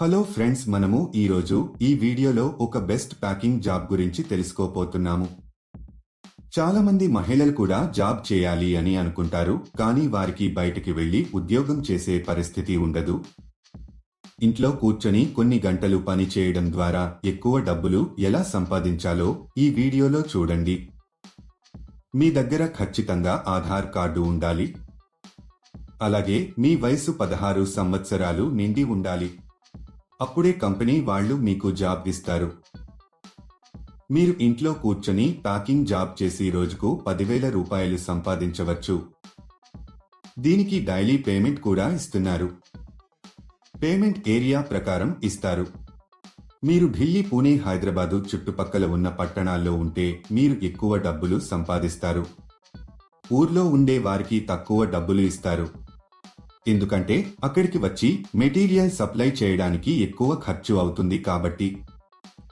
Hello friends మనము ఈరోజు ఈ వీడియోలో ఒక బెస్ట్ ప్యాకింగ్ జాబ్ గురించి తెలుసుకోపోతున్నాము చాలామంది మహిళలు కూడా జాబ్ చేయాలి అని అనుకుంటారు కానీ వారికి బయటికి వెళ్ళి ఉద్యోగం చేసే పరిస్థితి ఉండదు. ఇంట్లో కూర్చొని కొన్ని గంటలు పని చేయడం ద్వారా ఎక్కువ డబ్బులు ఎలా సంపాదించాలో ఈ వీడియోలో చూడండి. మీ దగ్గర ఖచ్చితంగా ఆధార్ కార్డు ఉండాలి. అలాగే మీ వయసు పదహారు సంవత్సరాలు నిండి ఉండాలి. అప్పుడే కంపెనీ వాళ్ళు మీకు జాబ్ ఇస్తారు. మీరు ఇంట్లో కూర్చొని ప్యాకింగ్ జాబ్ చేసి రోజుకు పదివేల రూపాయలు సంపాదించవచ్చు. దీనికి డైలీ పేమెంట్ కూడా ఇస్తున్నారు. పేమెంట్ ఏరియా ప్రకారం ఇస్తారు. మీరు ఢిల్లీ పూణే హైదరాబాదు చుట్టుపక్కల ఉన్న పట్టణాల్లో ఉంటే మీరు ఎక్కువ డబ్బులు సంపాదిస్తారు. ఊర్లో ఉండే వారికి తక్కువ డబ్బులు ఇస్తారు. ఎందుకంటే అక్కడికి వచ్చి మెటీరియల్ సప్లై చేయడానికి ఎక్కువ ఖర్చు అవుతుంది కాబట్టి.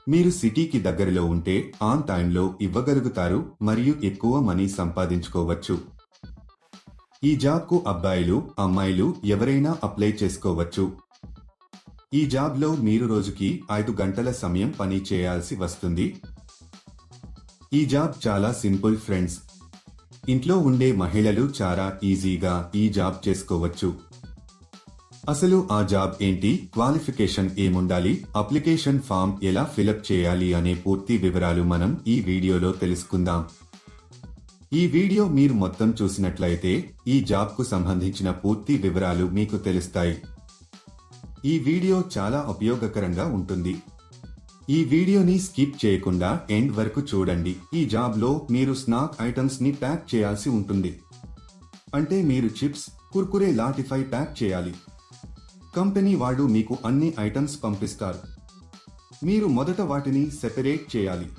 మీరు సిటీకి దగ్గరలో ఉంటే ఆన్ టైంలో ఇవ్వగలుగుతారు మరియు ఎక్కువ మనీ సంపాదించుకోవచ్చు. ఈ జాబ్కు అబ్బాయిలు అమ్మాయిలు ఎవరైనా అప్లై చేసుకోవచ్చు. ఈ జాబ్లో మీరు రోజుకి ఐదు గంటల సమయం పని చేయాల్సి వస్తుంది. ఈ జాబ్ చాలా సింపుల్ ఫ్రెండ్స్. ఇంట్లో ఉండే మహిళలు చాలా ఈజీగా ఈ జాబ్ చేసుకోవచ్చు. అసలు ఆ జాబ్ ఏంటి? క్వాలిఫికేషన్ ఏముండాలి? అప్లికేషన్ ఫామ్ ఎలా ఫిలప్ చేయాలి అనే పూర్తి వివరాలు మనం ఈ వీడియోలో తెలుసుకుందాం. ఈ వీడియో మీరు మొత్తం చూసినట్లయితే ఈ జాబ్కు సంబంధించిన పూర్తి వివరాలు మీకు తెలుస్తాయి. ఈ వీడియో చాలా ఉపయోగకరంగా ఉంటుంది. ఈ వీడియోని స్కిప్ చేయకుండా ఎండ్ వరకు చూడండి. ఈ జాబ్లో మీరు స్నాక్ ఐటమ్స్ని ప్యాక్ చేయాల్సి ఉంటుంది. అంటే మీరు చిప్స్ కుర్కురే లాటిఫై ప్యాక్ చేయాలి. కంపెనీ వాళ్ళు మీకు అన్ని ఐటమ్స్ పంపిస్తారు. మీరు మొదట వాటిని సెపరేట్ చేయాలి.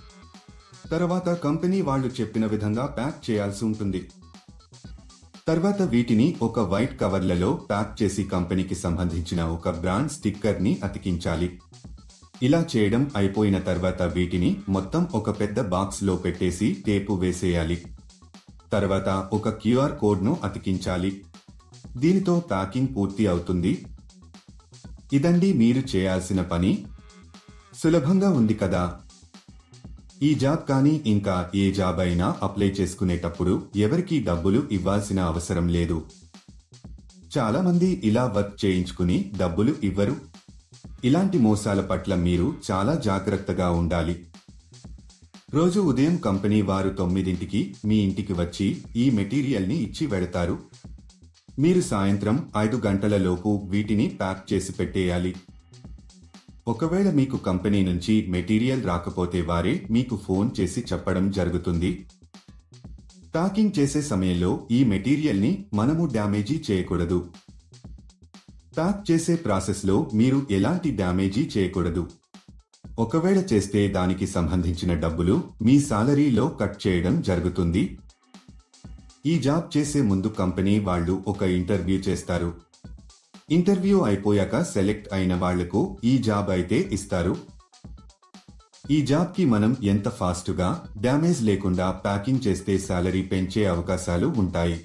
తర్వాత కంపెనీ వాళ్ళు చెప్పిన విధంగా ప్యాక్ చేయాల్సి ఉంటుంది. తర్వాత వీటిని ఒక వైట్ కవర్లలో ప్యాక్ చేసి కంపెనీకి సంబంధించిన ఒక బ్రాండ్ స్టిక్కర్ని అతికించాలి. ఇలా చేయడం అయిపోయిన తర్వాత వీటిని మొత్తం ఒక పెద్ద బాక్స్లో పెట్టేసి టేపు వేసేయాలి. తర్వాత ఒక క్యూఆర్ కోడ్ను అతికించాలి. దీనితో ప్యాకింగ్ పూర్తి అవుతుంది. ఇదండి మీరు చేయాల్సిన పని. సులభంగా ఉంది కదా. ఈ జాబ్ కానీ ఇంకా ఏ జాబ్ అయినా అప్లై చేసుకునేటప్పుడు ఎవరికీ డబ్బులు ఇవ్వాల్సిన అవసరం లేదు. చాలామంది ఇలా వర్క్ చేయించుకుని డబ్బులు ఇవ్వరు. ఇలాంటి మోసాల పట్ల మీరు చాలా జాగ్రత్తగా ఉండాలి. రోజు ఉదయం కంపెనీ వారు తొమ్మిదింటికి మీ ఇంటికి వచ్చి ఈ మెటీరియల్ని ఇచ్చి వెడతారు మీరు సాయంత్రం ఐదు గంటల లోపు వీటిని ప్యాక్ చేసి పెట్టేయాలి. ఒకవేళ మీకు కంపెనీ నుంచి మెటీరియల్ రాకపోతే వారే మీకు ఫోన్ చేసి చెప్పడం జరుగుతుంది. ప్యాకింగ్ చేసే సమయంలో ఈ మెటీరియల్ని మనము డ్యామేజీ చేయకూడదు. ప్యాక్ చేసే ప్రాసెస్లో మీరు ఎలాంటి డ్యామేజీ చేయకూడదు. ఒకవేళ చేస్తే దానికి సంబంధించిన డబ్బులు మీ సాలరీలో కట్ చేయడం జరుగుతుంది. ఈ జాబ్ చేసే ముందు కంపెనీ వాళ్ళు ఒక ఇంటర్వ్యూ చేస్తారు. ఇంటర్వ్యూ అయిపోయాక సెలెక్ట్ అయిన వాళ్ళకు ఈ జాబ్ అయితే ఇస్తారు. ఈ జాబ్కి మనం ఎంత ఫాస్ట్గా డ్యామేజ్ లేకుండా ప్యాకింగ్ చేస్తే సాలరీ పెంచే అవకాశాలు ఉంటాయి.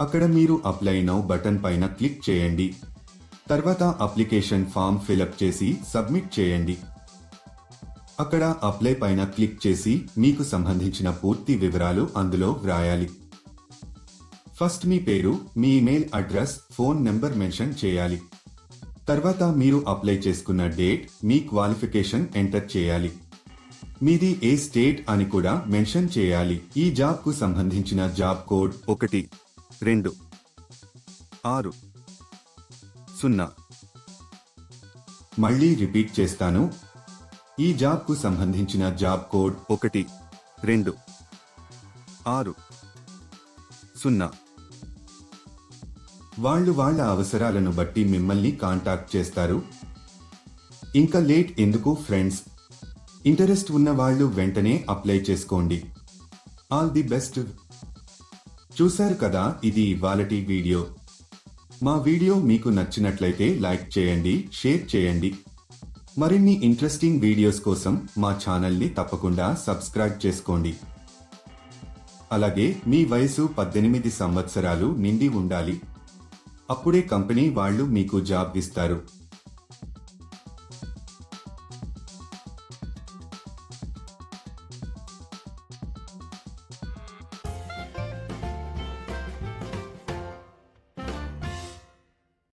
అక్కడ మీరు అప్లై నౌ బటన్ పైన క్లిక్ చేయండి. తర్వాత అప్లికేషన్ ఫామ్ ఫిలప్ చేసి సబ్మిట్ చేయండి. అక్కడ అప్లై పైన క్లిక్ చేసి మీకు సంబంధించిన పూర్తి వివరాలు అందులో వ్రాయాలి. ఫస్ట్ మీ పేరు మీ email address phone number mention చేయాలి. తర్వాత మీరు అప్లై చేసుకున్న డేట్ మీ క్వాలిఫికేషన్ ఎంటర్ చేయాలి. మీది ఏ స్టేట్ అని కూడా మెన్షన్ చేయాలి. ఈ జాబ్కు సంబంధించిన జాబ్ కోడ్ ఒకటి. రెండు. ఆరు. సున్నా. మళ్ళీ రిపీట్ చేస్తాను. ఈ జాబ్కు సంబంధించిన జాబ్ కోడ్ ఒకటి రెండు. ఆరు. సున్నా. వాళ్ళు వాళ్ళ అవసరాలను బట్టి మిమ్మల్ని కాంటాక్ట్ చేస్తారు. ఇంకా లేట్ ఎందుకు ఫ్రెండ్స్? ఇంటరెస్ట్ ఉన్న వాళ్ళు వెంటనే అప్లై చేసుకోండి. All the best. చూశారు కదా ఇది ఇవాళటి వీడియో. మా వీడియో మీకు నచ్చినట్లయితే లైక్ చేయండి షేర్ చేయండి. మరిన్ని ఇంట్రెస్టింగ్ వీడియోస్ కోసం మా ఛానల్ని తప్పకుండా సబ్స్క్రైబ్ చేసుకోండి. అలాగే మీ వయసు పద్దెనిమిది సంవత్సరాలు నిండి ఉండాలి. అప్పుడే కంపెనీ వాళ్ళు మీకు జాబ్ ఇస్తారు.